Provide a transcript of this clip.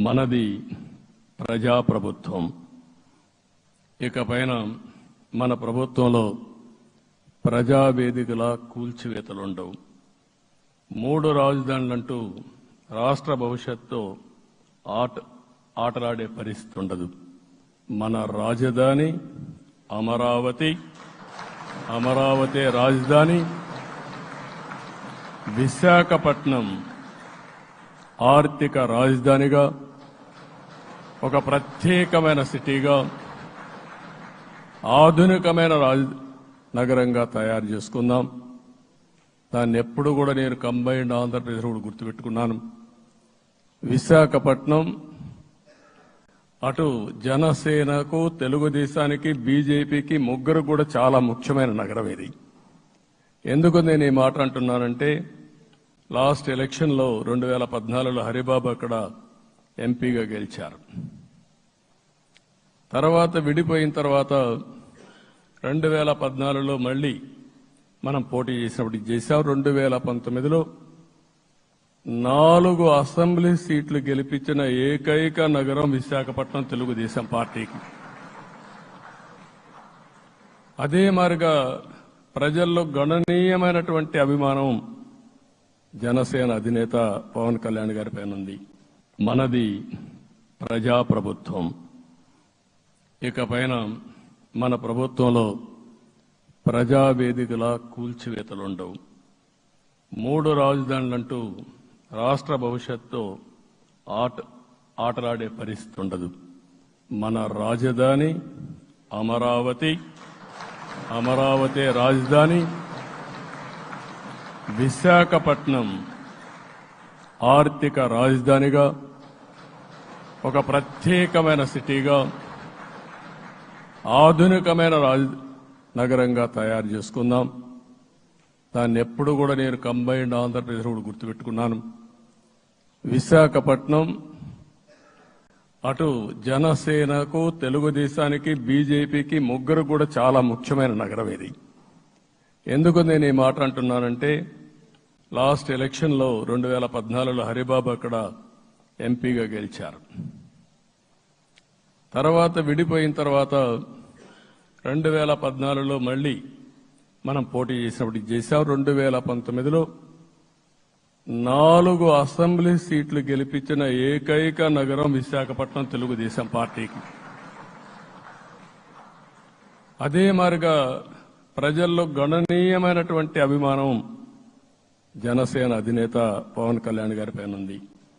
మనది ప్రజాప్రభుత్వం. ఇకపైన మన ప్రభుత్వంలో ప్రజావేదికల కూల్చివేతలుండవు. మూడు రాజధానులంటూ రాష్ట్ర భవిష్యత్తు ఆట ఆటలాడే పరిస్థితి ఉండదు. మన రాజధాని అమరావతి అమరావతి రాజధాని విశాఖపట్నం ఆర్థిక రాజధానిగా ఒక ప్రత్యేకమైన సిటీగా ఆధునికమైన రాజ నగరంగా తయారు చేసుకుందాం. దాన్ని ఎప్పుడు కూడా నేను కంబైన్డ్ ఆంధ్రప్రదేశ్ కూడా గుర్తుపెట్టుకున్నాను. విశాఖపట్నం అటు జనసేనకు తెలుగుదేశానికి బీజేపీకి ముగ్గురు కూడా చాలా ముఖ్యమైన నగరం ఇది. ఎందుకు నేను ఈ మాట అంటున్నానంటే లాస్ట్ ఎలక్షన్లో రెండు వేల పద్నాలుగులో హరిబాబు అక్కడ ఎంపీగా గెలిచారు. తర్వాత విడిపోయిన తర్వాత రెండు వేల పద్నాలుగులో మళ్ళీ మనం పోటీ చేసినప్పుడు చేశాం. రెండు వేల పంతొమ్మిదిలో నాలుగు అసెంబ్లీ సీట్లు గెలిపించిన ఏకైక నగరం విశాఖపట్నం తెలుగుదేశం పార్టీకి. అదే మారిగా ప్రజల్లో గణనీయమైనటువంటి అభిమానం జనసేన అధినేత పవన్ కళ్యాణ్ గారి పైన ఉంది. మనది ప్రజాప్రభుత్వం. ఇకపైన మన ప్రభుత్వంలో ప్రజావేదికల కూల్చివేతలుండవు. మూడు రాజధానులంటూ రాష్ట్ర భవిష్యత్తు ఆట ఆటలాడే పరిస్థితి ఉండదు మన రాజధాని అమరావతి అమరావతి రాజధాని విశాఖపట్నం ఆర్థిక రాజధానిగా ఒక ప్రత్యేకమైన సిటీగా ఆధునికమైన రాజ నగరంగా తయారు చేసుకుందాం. దాన్ని ఎప్పుడు కూడా నేను కంబైన్డ్ ఆంధ్రప్రదేశ్ కూడా గుర్తుపెట్టుకున్నాను. విశాఖపట్నం అటు జనసేనకు తెలుగుదేశానికి బీజేపీకి ముగ్గురు కూడా చాలా ముఖ్యమైన నగరం ఇది. ఎందుకు నేను ఈ మాట అంటున్నానంటే లాస్ట్ ఎలక్షన్లో రెండు వేల పద్నాలుగులో హరిబాబు అక్కడ ఎంపీగా గెలిచారు. తర్వాత విడిపోయిన తర్వాత రెండు వేల పద్నాలుగులో మళ్ళీ మనం పోటీ చేసినప్పుడు చేశాం. రెండు వేల పంతొమ్మిదిలో నాలుగు అసెంబ్లీ సీట్లు గెలిపించిన ఏకైక నగరం విశాఖపట్నం తెలుగుదేశం పార్టీకి. అదే మారిగా ప్రజల్లో గణనీయమైనటువంటి అభిమానం జనసేన అధినేత పవన్ కళ్యాణ్ గారి పైన ఉంది